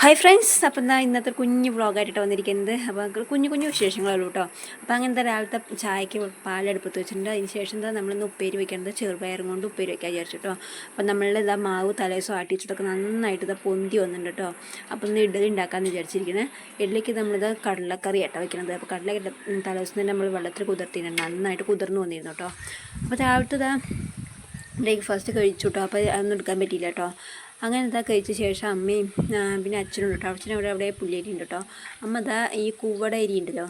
Hi friends അപ്പം എന്താ ഇന്നത്തെ കുഞ്ഞ് വ്ളോഗായിട്ട് വന്നിരിക്കുന്നത്. അപ്പോൾ കുഞ്ഞു കുഞ്ഞു വിശേഷങ്ങളുള്ളൂ കേട്ടോ അപ്പോൾ അങ്ങനത്തെ രാവിലത്തെ ചായക്ക് പാലെടുപ്പത്ത് വെച്ചിട്ടുണ്ട്. അതിന് ശേഷം എന്താ നമ്മളിന്ന് ഉപ്പേരി വയ്ക്കേണ്ടത് ചെറുപയറും കൊണ്ട് ഉപ്പേരി വെക്കാൻ വിചാരിച്ചു കേട്ടോ അപ്പോൾ നമ്മളുടെ ഇതാ മാവ് തലേസോ ആട്ടിച്ചിട്ടൊക്കെ നന്നായിട്ട് ഇതാ പൊന്തി വന്നിട്ടുണ്ട് കേട്ടോ അപ്പം ഇന്ന് ഇഡലി ഉണ്ടാക്കാമെന്ന് വിചാരിച്ചിരിക്കുന്നത് ഇഡലിക്ക് നമ്മളിത് കടലക്കറി ആട്ടോ വയ്ക്കുന്നത് അപ്പോൾ കടല തലേസം തന്നെ നമ്മൾ വെള്ളത്തിൽ കുതിർത്തിട്ടുണ്ട് നന്നായിട്ട് കുതിർന്നു വന്നിരുന്നു കേട്ടോ അപ്പോൾ രാവിലത്തെ ഇതാ ബ്രേക്ക്ഫാസ്റ്റ് കഴിച്ചു കേട്ടോ അപ്പോൾ അതൊന്നും എടുക്കാൻ പറ്റിയില്ല കേട്ടോ അങ്ങനെ ഇതാ കഴിച്ച ശേഷം അമ്മയും പിന്നെ അച്ഛനും കേട്ടോ. അച്ഛനും അവിടെ അവിടെ പുള്ളിയരി ഉണ്ട് കേട്ടോ. അമ്മ ഇതാ ഈ കൂവട അരി ഉണ്ടല്ലോ.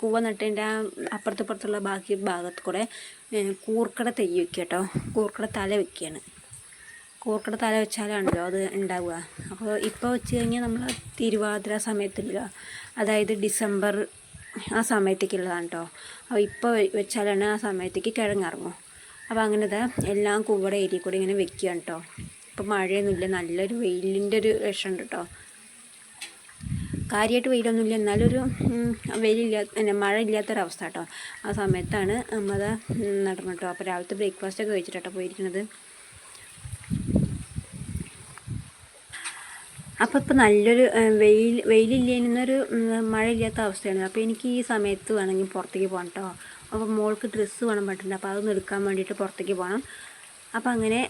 കൂവ നട്ടതിന്റെ ആ അപ്പുറത്തപ്പുറത്തുള്ള ബാക്കി ഭാഗത്ത് കൂടെ കൂർക്കട തൈ വെക്കുക കേട്ടോ. കൂർക്കട തല വെക്കുകയാണ്. കൂർക്കട തല വെച്ചാലാണല്ലോ അത് ഉണ്ടാവുക. അപ്പോൾ ഇപ്പോൾ വെച്ച് കഴിഞ്ഞാൽ നമ്മൾ തിരുവാതിര സമയത്തില്ല അതായത് ഡിസംബർ ആ സമയത്തേക്കുള്ളതാണ് കേട്ടോ. അപ്പോൾ ഇപ്പോൾ വെച്ചാലാണ് ആ സമയത്തേക്ക് കിഴങ്ങിറങ്ങും അപ്പോൾ അങ്ങനെ ഇതാ എല്ലാം കൂവടെ ഏരിയ കൂടെ ഇങ്ങനെ വെക്കുകയാണ് കേട്ടോ. ഇപ്പോൾ മഴയൊന്നുമില്ല. നല്ലൊരു വെയിലിന്റെ ഒരു രക്ഷമുണ്ട് കേട്ടോ കാര്യമായിട്ട് വെയിലൊന്നുമില്ല. എന്നാലൊരു വെയിലില്ലാത്ത മഴ ഇല്ലാത്തൊരവസ്ഥ കേട്ടോ ആ സമയത്താണ് നമ്മത് നടന്നു കേട്ടോ അപ്പോൾ രാവിലത്തെ ബ്രേക്ക്ഫാസ്റ്റ് ഒക്കെ കഴിച്ചിട്ടോ പോയിരിക്കുന്നത്. അപ്പോൾ ഇപ്പോൾ നല്ലൊരു വെയിൽ വെയിലില്ലെന്നൊരു മഴ ഇല്ലാത്ത അവസ്ഥയാണ് അപ്പോൾ എനിക്ക് ഈ സമയത്ത് വേണമെങ്കിൽ പുറത്തേക്ക് പോകണം കേട്ടോ അപ്പോൾ മോൾക്ക് ഡ്രസ്സ് വേണം പറഞ്ഞിട്ടുണ്ട്. അപ്പോൾ അതൊന്ന് എടുക്കാൻ വേണ്ടിയിട്ട് പുറത്തേക്ക് പോകണം. അപ്പോൾ അങ്ങനെ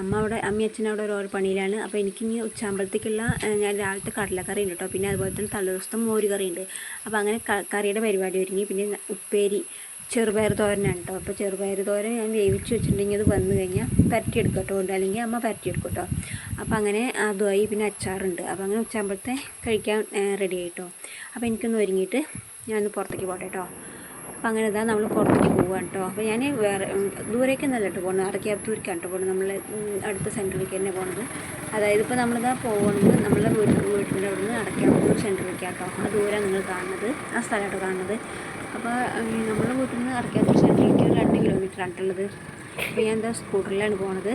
അമ്മ അവിടെ അമ്മയും അച്ഛനും അവിടെ ഓരോ പണിയിലാണ്. അപ്പോൾ എനിക്കിനി ഉച്ചാമ്പലത്തേക്കുള്ള ഞാൻ രാവിലത്തെ കടലക്കറി ഉണ്ട് കേട്ടോ. പിന്നെ അതുപോലെ തന്നെ തലേദിവസത്തെ മോര് കറി ഉണ്ട്. അപ്പോൾ അങ്ങനെ കറിയുടെ പരിപാടി ഒരുങ്ങി. പിന്നെ ഉപ്പേരി ചെറുപയർ തോരനാണ് കേട്ടോ. അപ്പോൾ ചെറുപയർ തോരൻ ഞാൻ വേവിച്ച് വെച്ചിട്ടുണ്ടെങ്കിൽ അത് വന്നു കഴിഞ്ഞാൽ പരട്ടിയെടുക്കും കേട്ടോ. ഉണ്ട് അല്ലെങ്കിൽ അമ്മ പരട്ടിയെടുക്കും കേട്ടോ. അപ്പോൾ അങ്ങനെ അതുമായി പിന്നെ അച്ചാറുണ്ട്. അപ്പോൾ അങ്ങനെ ഉച്ചാകുമ്പോഴത്തെ കഴിക്കാൻ റെഡി ആയിട്ടോ അപ്പോൾ എനിക്കൊന്ന് ഒരുങ്ങിയിട്ട് ഞാനൊന്ന് പുറത്തേക്ക് പോട്ടെ കേട്ടോ. അപ്പോൾ അങ്ങനെ ഇതാ നമ്മൾ പുറത്തേക്ക് പോവാണ് കേട്ടോ അപ്പോൾ ഞാൻ വേറെ ദൂരേക്ക് നല്ല കേട്ടോ പോകുന്നത് അടയ്ക്കാത്തൂരിക്കാണ് കേട്ടോ പോകുന്നത് നമ്മൾ അടുത്ത സെന്ററിലേക്ക് തന്നെ പോകുന്നത് അതായത് ഇപ്പോൾ നമ്മളിതാ പോകുന്നത് നമ്മളെ വീട്ടിൽ വീട്ടിന്റെ അവിടെ നിന്ന് അടയ്ക്കാത്തൂർ സെന്ററിലേക്ക് കേട്ടോ ആ ദൂരം നിങ്ങൾ കാണുന്നത് ആ സ്ഥലമായിട്ട് കാണുന്നത്. അപ്പോൾ നമ്മളെ വീട്ടിൽ നിന്ന് അടയ്ക്കാത്തൂർ സെന്ററിലേക്ക് ഒരു രണ്ട് കിലോമീറ്റർ ആയിട്ടുള്ളത് അപ്പോൾ ഞാൻ എന്താ സ്കൂട്ടറിലാണ് പോണത്.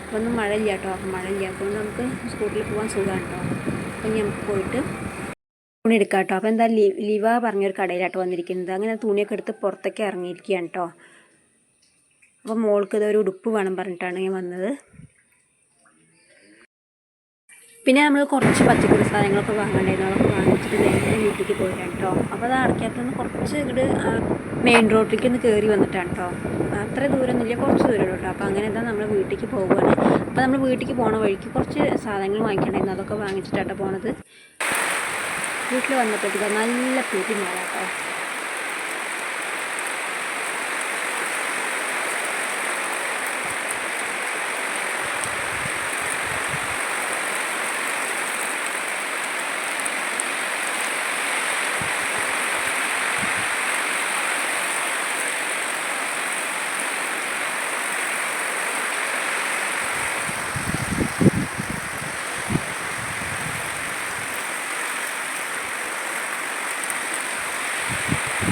അപ്പോൾ ഒന്നും മഴയില്ല കേട്ടോ അപ്പോൾ മഴ അപ്പോൾ നമുക്ക് സ്കൂട്ടറിൽ പോകാൻ സുഖമാണ് കേട്ടോ അപ്പം ഞാൻ പോയിട്ട് തുണി എടുക്കാം കേട്ടോ അപ്പോൾ എന്താ ലിവ പറഞ്ഞൊരു കടയിലാട്ടോ വന്നിരിക്കുന്നത്. അങ്ങനെ തുണിയൊക്കെ എടുത്ത് പുറത്തൊക്കെ ഇറങ്ങിയിരിക്കുകയാണ് കേട്ടോ അപ്പോൾ മോൾക്ക് ഇതൊരു ഉടുപ്പ് വേണം പറഞ്ഞിട്ടാണ് ഞാൻ വന്നത്. പിന്നെ നമ്മൾ കുറച്ച് പച്ചക്കറി സാധനങ്ങളൊക്കെ വാങ്ങണ്ടായിരുന്നു. അതൊക്കെ വാങ്ങിച്ചിട്ട് നേരെ വീട്ടിലേക്ക് പോയിട്ടാണ് കേട്ടോ അപ്പോൾ അത് അടയ്ക്കാത്തൊന്ന് കുറച്ച് ഇങ്ങോട്ട് മെയിൻ റോഡിലേക്ക് ഒന്ന് കയറി വന്നിട്ടാണ് കേട്ടോ അത്ര ദൂരമൊന്നുമില്ല കുറച്ച് ദൂരം കേട്ടോ അപ്പോൾ അങ്ങനെ എന്താ നമ്മൾ വീട്ടിലേക്ക് പോകുകയാണ് അപ്പോൾ നമ്മൾ വീട്ടിലേക്ക് പോണ വഴിക്ക് കുറച്ച് സാധനങ്ങൾ വാങ്ങിക്കണ്ടായിരുന്നു. അതൊക്കെ വാങ്ങിച്ചിട്ടാണ് പോണത്. വീട്ടിൽ വന്നപ്പോഴത്തേക്ക് നല്ല പെരി കേട്ടോ.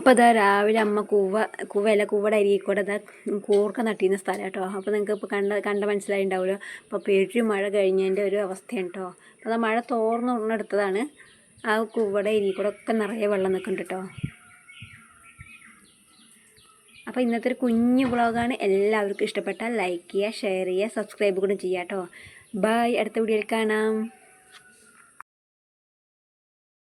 അപ്പോൾ ഇതാ രാവിലെ അമ്മ കൂവ കൂവയല്ല കൂവയുടെ അരിക്കൂടെ ഇതാ കൂർക്ക നട്ടിരുന്ന സ്ഥലം കേട്ടോ അപ്പോൾ നിങ്ങൾക്ക് ഇപ്പോൾ കണ്ട കണ്ട മനസ്സിലായിണ്ടാവുമല്ലോ അപ്പോൾ പെരും മഴ കഴിഞ്ഞതിന്റെ ഒരു അവസ്ഥയാണ് കേട്ടോ അപ്പോൾ അതാ മഴ തോർന്ന് ഉടനെടുത്തതാണ് ആ കൂവയുടെ അരിക്കൂടെ ഒക്കെ നിറയെ വെള്ളം നിൽക്കുന്നുണ്ട് കേട്ടോ അപ്പോൾ ഇന്നത്തെ ഒരു കുഞ്ഞു വ്ളോഗാണ്. എല്ലാവർക്കും ഇഷ്ടപ്പെട്ടാൽ ലൈക്ക് ചെയ്യുക ഷെയർ ചെയ്യുക സബ്സ്ക്രൈബ് കൂടെ ചെയ്യുക കേട്ടോ ബൈ. അടുത്ത വീഡിയോയിൽ കാണാം.